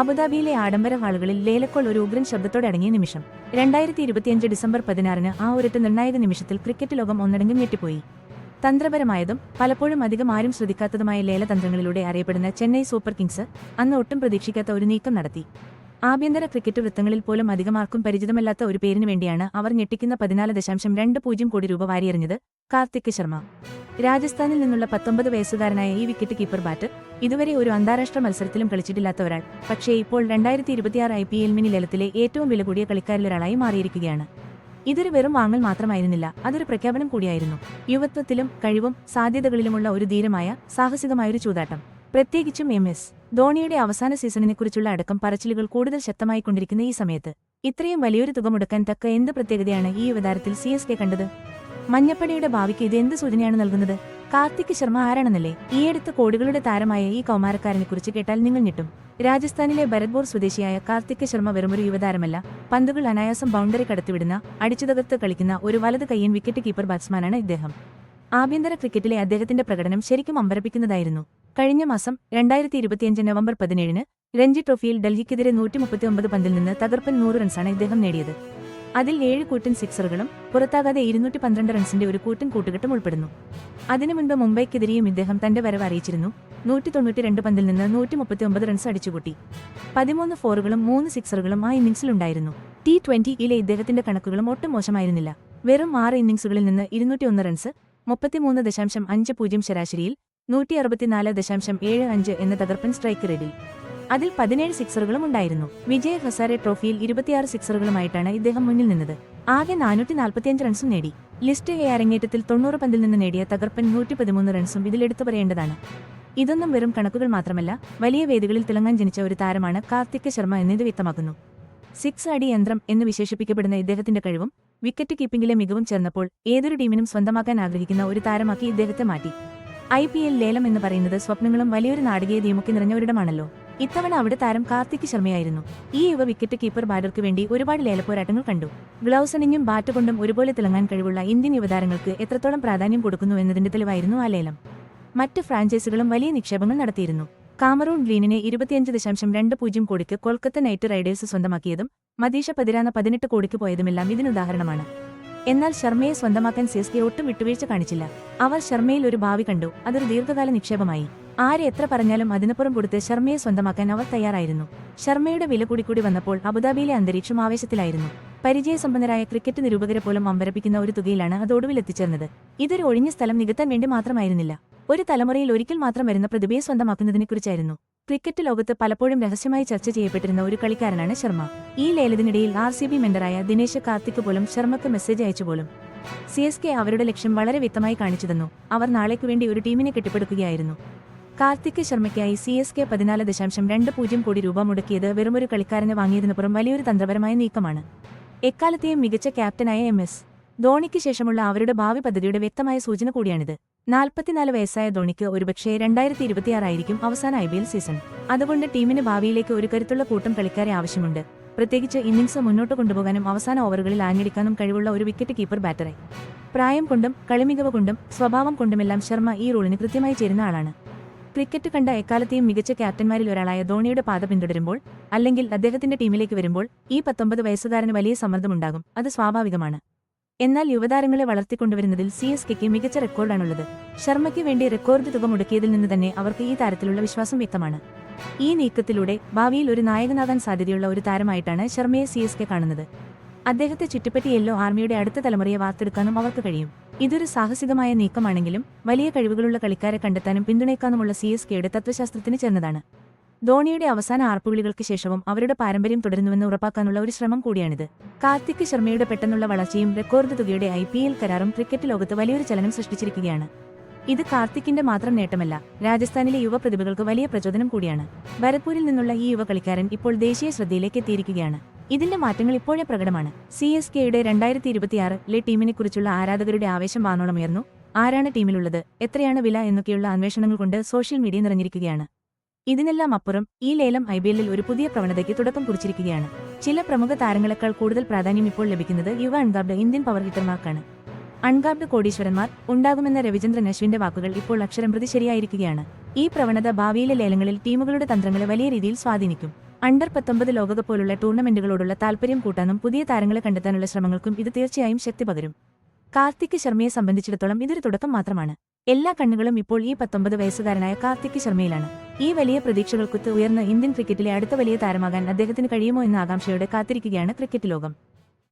അബുദാബിയിലെ ആഡംബര ഹാളുകളിൽ ലേലക്കോൾ ഒരു ഉഗ്രൻ ശബ്ദത്തോടെ അടങ്ങിയ നിമിഷം. രണ്ടായിരത്തി ഇരുപത്തിയഞ്ച് ഡിസംബർ പതിനാറിന് ആ ഒരൊറ്റ നിർണായക നിമിഷത്തിൽ ക്രിക്കറ്റ് ലോകം ഒന്നടങ്കം ഞെട്ടിപ്പോയി. തന്ത്രപരമായതും പലപ്പോഴും അധികം ആരും ശ്രദ്ധിക്കാത്തതുമായ ലേലതന്ത്രങ്ങളിലൂടെ അറിയപ്പെടുന്ന ചെന്നൈ സൂപ്പർ കിങ്സ് അന്ന് ഒട്ടും പ്രതീക്ഷിക്കാത്ത ഒരു നീക്കം നടത്തി. ആഭ്യന്തര ക്രിക്കറ്റ് വൃത്തങ്ങളിൽ പോലും അധികമാർക്കും പരിചിതമല്ലാത്ത ഒരു പേരിനു വേണ്ടിയാണ് അവർ ഞെട്ടിക്കുന്ന പതിനാല് ദശാംശം രണ്ട് പൂജ്യം കോടി രൂപ വാരിയെറിഞ്ഞത് കാർത്തിക് ശർമ്മ. രാജസ്ഥാനിൽ നിന്നുള്ള പത്തൊമ്പത് വയസ്സുകാരനായ ഈ വിക്കറ്റ് കീപ്പർ ബാറ്റ് ഇതുവരെ ഒരു അന്താരാഷ്ട്ര മത്സരത്തിലും കളിച്ചിട്ടില്ലാത്ത ഒരാൾ. പക്ഷേ ഇപ്പോൾ രണ്ടായിരത്തി ഇരുപത്തിയാറ് ഐ പി എൽ മിനി ലേലത്തിലെ ഏറ്റവും വില കൂടിയ കളിക്കാരിലൊരാളായി മാറിയിരിക്കുകയാണ്. ഇതൊരു വെറും വാങ്ങൽ മാത്രമായിരുന്നില്ല അതൊരു പ്രഖ്യാപനം കൂടിയായിരുന്നു. യുവത്വത്തിലും കഴിവും സാധ്യതകളിലുമുള്ള ഒരു ധീരമായ സാഹസികമായൊരു ചൂതാട്ടം. പ്രത്യേകിച്ചും എം എസ്. ധോണിയുടെ അവസാന സീസണിനെക്കുറിച്ചുള്ള അടക്കം പറച്ചിലുകൾ കൂടുതൽ ശക്തമായിക്കൊണ്ടിരിക്കുന്ന ഈ സമയത്ത് ഇത്രയും വലിയൊരു തുക മുടക്കാൻ തക്ക എന്ത് പ്രത്യേകതയാണ് ഈ യുവതാരത്തിൽ സി എസ് കെ കണ്ടത്? മഞ്ഞപ്പടയുടെ ഭാവിക്ക് ഇത് എന്ത് സൂചനയാണ് നൽകുന്നത്? കാർത്തിക് ശർമ്മ ആരാണെന്നല്ലേ? ഈയടുത്ത് കോടികളുടെ താരമായ ഈ കൗമാരക്കാരനെക്കുറിച്ച് കേട്ടാൽ നിങ്ങൾ ഞെട്ടും. രാജസ്ഥാനിലെ ഭരത്പൂർ സ്വദേശിയായ കാർത്തിക് ശർമ്മ വെറുമൊരു യുവതാരമല്ല. പന്തുകൾ അനായാസം ബൗണ്ടറി കടത്തിവിടുന്ന അടിച്ചുതകർത്ത് കളിക്കുന്ന ഒരു വലത് കയ്യൻ വിക്കറ്റ് കീപ്പർ ബാറ്റ്സ്മാനാണ് ഇദ്ദേഹം. ആഭ്യന്തര ക്രിക്കറ്റിലെ അദ്ദേഹത്തിന്റെ പ്രകടനം ശരിക്കും അമ്പരപ്പിക്കുന്നതായിരുന്നു. കഴിഞ്ഞ മാസം രണ്ടായിരത്തി ഇരുപത്തിയഞ്ച് നവംബർ പതിനേഴിന് രഞ്ജി ട്രോഫിയിൽ ഡൽഹിക്കെതിരെ നൂറ്റി മുപ്പത്തിയൊമ്പത് പന്തിൽ നിന്ന് തകർപ്പൻ നൂറ് റൺസാണ് ഇദ്ദേഹം നേടിയത്. അതിൽ ഏഴ് കൂട്ടൻ സിക്സറുകളും പുറത്താകാതെ ഇരുന്നൂറ്റി പന്ത്രണ്ട് റൺസിന്റെ ഒരു കൂട്ടൻ കൂട്ടുകെട്ടും ഉൾപ്പെടുന്നു. അതിനു മുൻപ് മുംബൈക്കെതിരെയും ഇദ്ദേഹം തന്റെ വരവ് അറിയിച്ചിരുന്നു. നൂറ്റി തൊണ്ണൂറ്റി രണ്ട് പന്തിൽ നിന്ന് നൂറ്റി മുപ്പത്തിയൊമ്പത് റൺസ് അടിച്ചുകൂട്ടി. പതിമൂന്ന് ഫോറുകളും മൂന്ന് സിക്സറുകളും ആ ഇന്നിംഗ്സിലുണ്ടായിരുന്നു. ടി ട്വന്റിയിലെ ഇദ്ദേഹത്തിന്റെ കണക്കുകളും ഒട്ടും മോശമായിരുന്നില്ല. വെറും ആറ് ഇന്നിംഗ്സുകളിൽ നിന്ന് ഇരുന്നൂറ്റി ഒന്ന് റൺസ് മുപ്പത്തിമൂന്ന് ദശാംശം അഞ്ച് പൂജ്യം ശരാശരിയിൽ നൂറ്റി അറുപത്തിനാല് ദശാംശം ഏഴ് അഞ്ച് എന്ന തകർപ്പൻ സ്ട്രൈക്ക് റെഡി. അതിൽ പതിനേഴ് സിക്സറുകളും ഉണ്ടായിരുന്നു. വിജയ് ഹസാരെ ട്രോഫിയിൽ ഇരുപത്തിയാറ് സിക്സറുകളുമായിട്ടാണ് ഇദ്ദേഹം മുന്നിൽ നിന്നത്. ആകെ നാനൂറ്റി നാൽപ്പത്തിയഞ്ച് റൺസും നേടി. ലിസ്റ്റ് എ അരങ്ങേറ്റത്തിൽ തൊണ്ണൂറ് പന്തിൽ നിന്ന് നേടിയ തകർപ്പൻ നൂറ്റി പതിമൂന്ന് റൺസും ഇതിലെടുത്തു പറയേണ്ടതാണ്. ഇതൊന്നും വെറും കണക്കുകൾ മാത്രമല്ല വലിയ വേദികളിൽ തിളങ്ങാൻ ജനിച്ച ഒരു താരമാണ് കാർത്തിക് ശർമ്മ എന്നിത് വ്യക്തമാക്കുന്നു. സിക്സ് അടി യന്ത്രം എന്ന് വിശേഷിപ്പിക്കപ്പെടുന്ന ഇദ്ദേഹത്തിന്റെ കഴിവും വിക്കറ്റ് കീപ്പിംഗിലെ മികവും ചേർന്നപ്പോൾ ഏതൊരു ടീമിനും സ്വന്തമാക്കാൻ ആഗ്രഹിക്കുന്ന ഒരു താരമാക്കി ഇദ്ദേഹത്തെ മാറ്റി. ഐ പി എൽ ലേലം എന്ന് പറയുന്നത് സ്വപ്നങ്ങളും വലിയൊരു നാടകീയതയുമൊക്കെ നിറഞ്ഞ ഒരിടമാണല്ലോ ഇത്തവണ അവിടെ താരം കാർത്തിക് ശർമ്മയായിരുന്നു. ഈ യുവ വിക്കറ്റ് കീപ്പർ ബാറ്റർക്ക് വേണ്ടി ഒരുപാട് ലേലപ്പോരാട്ടങ്ങൾ കണ്ടു. ഗ്ലൗസ് അണിഞ്ഞും ബാറ്റ് കൊണ്ടും ഒരുപോലെ തിളങ്ങാൻ കഴിവുള്ള ഇന്ത്യൻ യുവതാരങ്ങൾക്ക് എത്രത്തോളം പ്രാധാന്യം കൊടുക്കുന്നു എന്നതിന്റെ തെളിവായിരുന്നു ആ ലേലം. മറ്റ് ഫ്രാഞ്ചൈസികളും വലിയ നിക്ഷേപങ്ങൾ നടത്തിയിരുന്നു. കാമറൂൺ ഗ്രീനിനെ ഇരുപത്തിയഞ്ച് ദശാംശം രണ്ട് പൂജ്യം കോടിക്ക് കൊൽക്കത്ത നൈറ്റ് റൈഡേഴ്സ് സ്വന്തമാക്കിയതും മദീഷ പതിരാന പതിനെട്ട് കോടിക്ക് പോയതുമെല്ലാം ഇതിനുദാഹരണമാണ് എന്നാൽ ശർമ്മയെ സ്വന്തമാക്കാൻ സിഎസ്കെ ഒട്ടും വിട്ടുവീഴ്ച കാണിച്ചില്ല. അവർ ശർമ്മയിൽ ഒരു ഭാവി കണ്ടു. അതൊരു ദീർഘകാല നിക്ഷേപമായി. ആരെ എത്ര പറഞ്ഞാലും അതിനപ്പുറം കൊടുത്ത് ശർമ്മയെ സ്വന്തമാക്കാൻ അവർ തയ്യാറായിരുന്നു. ശർമ്മയുടെ വില കൂടിക്കൂടി വന്നപ്പോൾ അബുദാബിയിലെ അന്തരീക്ഷം ആവേശത്തിലായിരുന്നു. പരിചയസമ്പന്നരായ ക്രിക്കറ്റ് നിരൂപകരെ പോലും അമ്പരപ്പിക്കുന്ന ഒരു തുകയിലാണ് അത് ഒടുവിൽ എത്തിച്ചേർന്നത്. ഇതൊരു ഒഴിഞ്ഞ സ്ഥലം നികത്താൻ വേണ്ടി മാത്രമായിരുന്നില്ല. ഒരു തലമുറയിൽ ഒരിക്കൽ മാത്രം വരുന്ന പ്രതിഭയെ സ്വന്തമാക്കുന്നതിനെക്കുറിച്ചായിരുന്നു. ക്രിക്കറ്റ് ലോകത്ത് പലപ്പോഴും രഹസ്യമായി ചർച്ച ചെയ്യപ്പെട്ടിരുന്ന ഒരു കളിക്കാരനാണ് ശർമ്മ. ഈ ലേലത്തിനിടയിൽ ആർ സി ബി മെന്ററായ ദിനേശ് കാർത്തിക് പോലും ശർമ്മക്ക് മെസ്സേജ് അയച്ചു പോലും. സി എസ് കെ അവരുടെ ലക്ഷ്യം വളരെ വ്യക്തമായി കാണിച്ചു തന്നു. അവർ നാളേക്ക് വേണ്ടി ഒരു ടീമിനെ കെട്ടിപ്പടുക്കുകയായിരുന്നു. കാർത്തിക് ശർമ്മയ്ക്കായി സി എസ് കെ പതിനാല് ദശാംശം രണ്ട് പൂജ്യം കോടി രൂപ മുടക്കിയത് വെറുമൊരു കളിക്കാരനെ വാങ്ങിയതിനപ്പുറം വലിയൊരു തന്ത്രപരമായ നീക്കമാണ്. എക്കാലത്തെയും മികച്ച ക്യാപ്റ്റനായ എം എസ്. ധോണിക്ക് ശേഷമുള്ള അവരുടെ ഭാവി പദ്ധതിയുടെ വ്യക്തമായ സൂചന കൂടിയാണിത്. നാൽപ്പത്തിനാല് വയസ്സായ ധോണിക്ക് ഒരുപക്ഷെ രണ്ടായിരത്തി ഇരുപത്തിയാറായിരിക്കും അവസാന ഐ പി എൽ സീസൺ. അതുകൊണ്ട് ടീമിന് ഭാവിയിലേക്ക് ഒരു കരുത്തുള്ള കൂട്ടം കളിക്കാരെ ആവശ്യമുണ്ട്. പ്രത്യേകിച്ച് ഇന്നിംഗ്സ് മുന്നോട്ട് കൊണ്ടുപോകാനും അവസാന ഓവറുകളിൽ ആഞ്ഞടിക്കാനും കഴിവുള്ള ഒരു വിക്കറ്റ് കീപ്പർ ബാറ്ററെ. പ്രായം കൊണ്ടും കളിമികവ് കൊണ്ടും സ്വഭാവം കൊണ്ടുമെല്ലാം ശർമ്മ ഈ റോളിന് കൃത്യമായി ചേരുന്ന ആളാണ്. ക്രിക്കറ്റ് കണ്ട എക്കാലത്തെയും മികച്ച ക്യാപ്റ്റന്മാരിൽ ഒരാളായ ധോണിയുടെ പാത പിന്തുടരുമ്പോൾ അല്ലെങ്കിൽ അദ്ദേഹത്തിന്റെ ടീമിലേക്ക് വരുമ്പോൾ ഈ പത്തൊമ്പത് വയസ്സുകാരന് വലിയ സമ്മർദ്ദമുണ്ടാകും. അത് സ്വാഭാവികമാണ്. എന്നാൽ യുവതാരങ്ങളെ വളർത്തിക്കൊണ്ടുവരുന്നതിൽ സി എസ് കെക്ക് മികച്ച റെക്കോർഡാണുള്ളത്. ശർമ്മയ്ക്ക് വേണ്ടി റെക്കോർഡ് തുക മുടക്കിയതിൽ നിന്ന് തന്നെ അവർക്ക് ഈ താരത്തിലുള്ള വിശ്വാസം വ്യക്തമാണ്. ഈ നീക്കത്തിലൂടെ ഭാവിയിൽ ഒരു നായകനാകാൻ സാധ്യതയുള്ള ഒരു താരമായിട്ടാണ് ശർമ്മയെ സി എസ് കെ കാണുന്നത്. അദ്ദേഹത്തെ ചുറ്റിപ്പറ്റി യെല്ലോ ആർമിയുടെ അടുത്ത തലമുറയെ വാർത്തെടുക്കാനും അവർക്ക് കഴിയും. ഇതൊരു സാഹസികമായ നീക്കമാണെങ്കിലും വലിയ കഴിവുകളുള്ള കളിക്കാരെ കണ്ടെത്താനും പിന്തുണയ്ക്കാനുമുള്ള സി എസ് കെയുടെ തത്വശാസ്ത്രത്തിന് ചേർന്നതാണ്. ധോണിയുടെ അവസാന ആർപ്പുവിളികൾക്ക് ശേഷവും അവരുടെ പാരമ്പര്യം തുടരുന്നുവെന്ന് ഉറപ്പാക്കാനുള്ള ഒരു ശ്രമം കൂടിയാണിത്. കാർത്തിക് ശർമ്മയുടെ പെട്ടെന്നുള്ള വളർച്ചയും റെക്കോർഡ് തുകയുടെ ഐ കരാറും ക്രിക്കറ്റ് ലോകത്ത് വലിയൊരു ചലനം സൃഷ്ടിച്ചിരിക്കുകയാണ്. ഇത് കാർത്തിക്കിന്റെ മാത്രം നേട്ടമല്ല രാജസ്ഥാനിലെ യുവ പ്രതിഭകൾക്ക് വലിയ പ്രചോദനം കൂടിയാണ്. ഭരത്പൂരിൽ നിന്നുള്ള ഈ യുവ കളിക്കാരൻ ഇപ്പോൾ ദേശീയ ശ്രദ്ധയിലേക്ക് എത്തിയിരിക്കുകയാണ്. ഇതിന്റെ മാറ്റങ്ങൾ ഇപ്പോഴേ പ്രകടമാണ്. സി എസ് കെയുടെ രണ്ടായിരത്തി ഇരുപത്തിയാറിലെ ടീമിനെക്കുറിച്ചുള്ള ആരാധകരുടെ ആവേശം വാനോളമുയർന്നു. ആരാണ് ടീമിലുള്ളത് എത്രയാണ് വില എന്നൊക്കെയുള്ള അന്വേഷണങ്ങൾ കൊണ്ട് സോഷ്യൽ മീഡിയ നിറഞ്ഞിരിക്കുകയാണ്. ഇതിനെല്ലാം അപ്പുറം ഈ ലേലം ഐ ഒരു പുതിയ പ്രവണതയ്ക്ക് തുടക്കം കുറിച്ചിരിക്കുകയാണ്. ചില പ്രമുഖ താരങ്ങളെക്കാൾ കൂടുതൽ പ്രാധാന്യം ഇപ്പോൾ ലഭിക്കുന്നത് യുവ അൺഗാബ്ഡ് ഇന്ത്യൻ പവർ ഹിറ്റർമാർക്കാണ്. അൺഗാബ്ഡ് കോടീശ്വരന്മാർ ഉണ്ടാകുമെന്ന രവിചന്ദ്രൻ അശ്വിന്റെ വാക്കുകൾ ഇപ്പോൾ അക്ഷരം പ്രതി ശരിയായിരിക്കുകയാണ്. ഈ പ്രവണത ഭാവിയിലെ ലേലങ്ങളിൽ ടീമുകളുടെ തന്ത്രങ്ങളെ വലിയ രീതിയിൽ സ്വാധീനിക്കും. അണ്ടർ പത്തൊമ്പത് ലോകകപ്പ് പോലുള്ള ടൂർണമെന്റുകളോടുള്ള താൽപര്യം കൂട്ടാനും പുതിയ താരങ്ങളെ കണ്ടെത്താനുള്ള ശ്രമങ്ങൾക്കും ഇത് തീർച്ചയായും ശക്തി പകരും. കാർത്തിക് ശർമ്മയെ സംബന്ധിച്ചിടത്തോളം ഇതൊരു തുടക്കം മാത്രമാണ്. എല്ലാ കണ്ണുകളും ഇപ്പോൾ ഈ പത്തൊമ്പത് വയസ്സുകാരനായ കാർത്തിക് ശർമ്മയിലാണ്. ഈ വലിയ പ്രതീക്ഷകൾക്കൊത്ത് ഉയർന്ന ഇന്ത്യൻ ക്രിക്കറ്റിലെ അടുത്ത വലിയ താരമാകാൻ അദ്ദേഹത്തിന് കഴിയുമോ എന്ന ആകാംക്ഷയോടെ കാത്തിരിക്കുകയാണ് ക്രിക്കറ്റ് ലോകം.